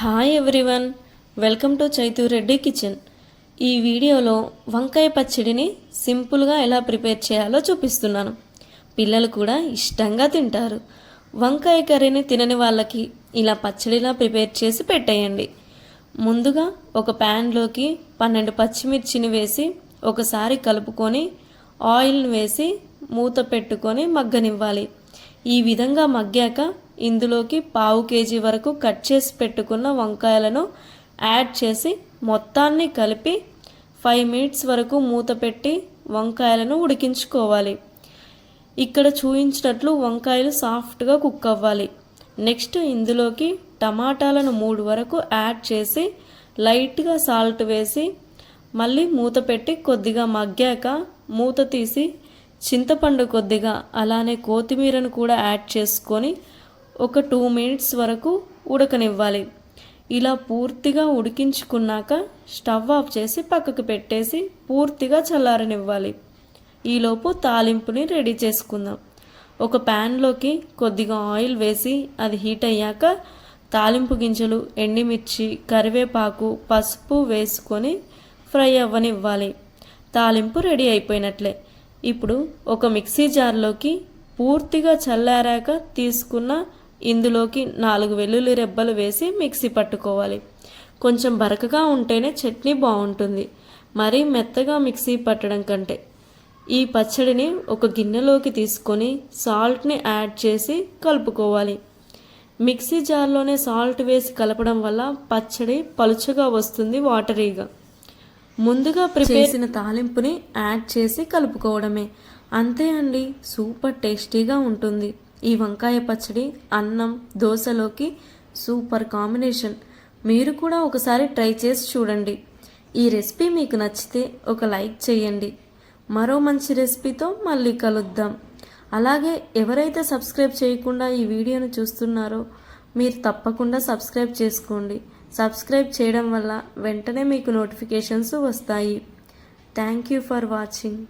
Hi everyone welcome to Chaitu Reddy kitchen ఈ వీడియోలో వంకాయ పచ్చడిని సింపుల్గా ఎలా ప్రిపేర్ చేయాలో చూపిస్తున్నాను. పిల్లలు కూడా ఇష్టంగా తింటారు. వంకాయ కర్రీని తినని వాళ్ళకి ఇలా పచ్చడిలా ప్రిపేర్ చేసి పెట్టేయండి. ముందుగా ఒక ప్యాన్లోకి పన్నెండు పచ్చిమిర్చిని వేసి ఒకసారి కలుపుకొని ఆయిల్ని వేసి మూత పెట్టుకొని మగ్గనివ్వాలి. ఈ విధంగా మగ్గాక ఇందులోకి పావు కేజీ వరకు కట్ చేసి పెట్టుకున్న వంకాయలను యాడ్ చేసి మొత్తాన్ని కలిపి ఫైవ్ మినిట్స్ వరకు మూత పెట్టి వంకాయలను ఉడికించుకోవాలి. ఇక్కడ చూపించినట్లు వంకాయలు సాఫ్ట్గా కుక్ అవ్వాలి. నెక్స్ట్ ఇందులోకి టమాటాలను మూడు వరకు యాడ్ చేసి లైట్గా సాల్ట్ వేసి మళ్ళీ మూత పెట్టి కొద్దిగా మగ్గాక మూత తీసి చింతపండు కొద్దిగా అలానే కొత్తిమీరను కూడా యాడ్ చేసుకొని ఒక టూ మినిట్స్ వరకు ఉడకనివ్వాలి. ఇలా పూర్తిగా ఉడికించుకున్నాక స్టవ్ ఆఫ్ చేసి పక్కకు పెట్టేసి పూర్తిగా చల్లారనివ్వాలి. ఈలోపు తాలింపుని రెడీ చేసుకుందాం. ఒక ప్యాన్లోకి కొద్దిగా ఆయిల్ వేసి అది హీట్ అయ్యాక తాలింపు గింజలు ఎండిమిర్చి కరివేపాకు పసుపు వేసుకొని ఫ్రై అవ్వనివ్వాలి. తాలింపు రెడీ అయిపోయినట్లే. ఇప్పుడు ఒక మిక్సీ జార్లోకి పూర్తిగా చల్లారాక తీసుకున్న ఇందులోకి నాలుగు వెల్లుల్లి రెబ్బలు వేసి మిక్సీ పట్టుకోవాలి. కొంచెం బరకగా ఉంటేనే చట్నీ బాగుంటుంది. మరీ మెత్తగా మిక్సీ పట్టడం కంటే. ఈ పచ్చడిని ఒక గిన్నెలోకి తీసుకొని సాల్ట్ని యాడ్ చేసి కలుపుకోవాలి. మిక్సీ జార్లోనే సాల్ట్ వేసి కలపడం వల్ల పచ్చడి పలుచగా వస్తుంది వాటరీగా. ముందుగా ప్రిపేర్ చేసిన తాలింపుని యాడ్ చేసి కలుపుకోవడమే. అంతే అండి సూపర్ టేస్టీగా ఉంటుంది. ఈ వంకాయ పచ్చడి అన్నం దోశలోకి సూపర్ కాంబినేషన్. మీరు కూడా ఒకసారి ట్రై చేసి చూడండి. ఈ రెసిపీ మీకు నచ్చితే ఒక లైక్ చేయండి. మరో మంచి రెసిపీతో మళ్ళీ కలుద్దాం. అలాగే ఎవరైతే సబ్స్క్రైబ్ చేయకుండా ఈ వీడియోను చూస్తున్నారో మీరు తప్పకుండా సబ్స్క్రైబ్ చేసుకోండి. సబ్స్క్రైబ్ చేయడం వల్ల వెంటనే మీకు నోటిఫికేషన్స్ వస్తాయి. Thank you for watching.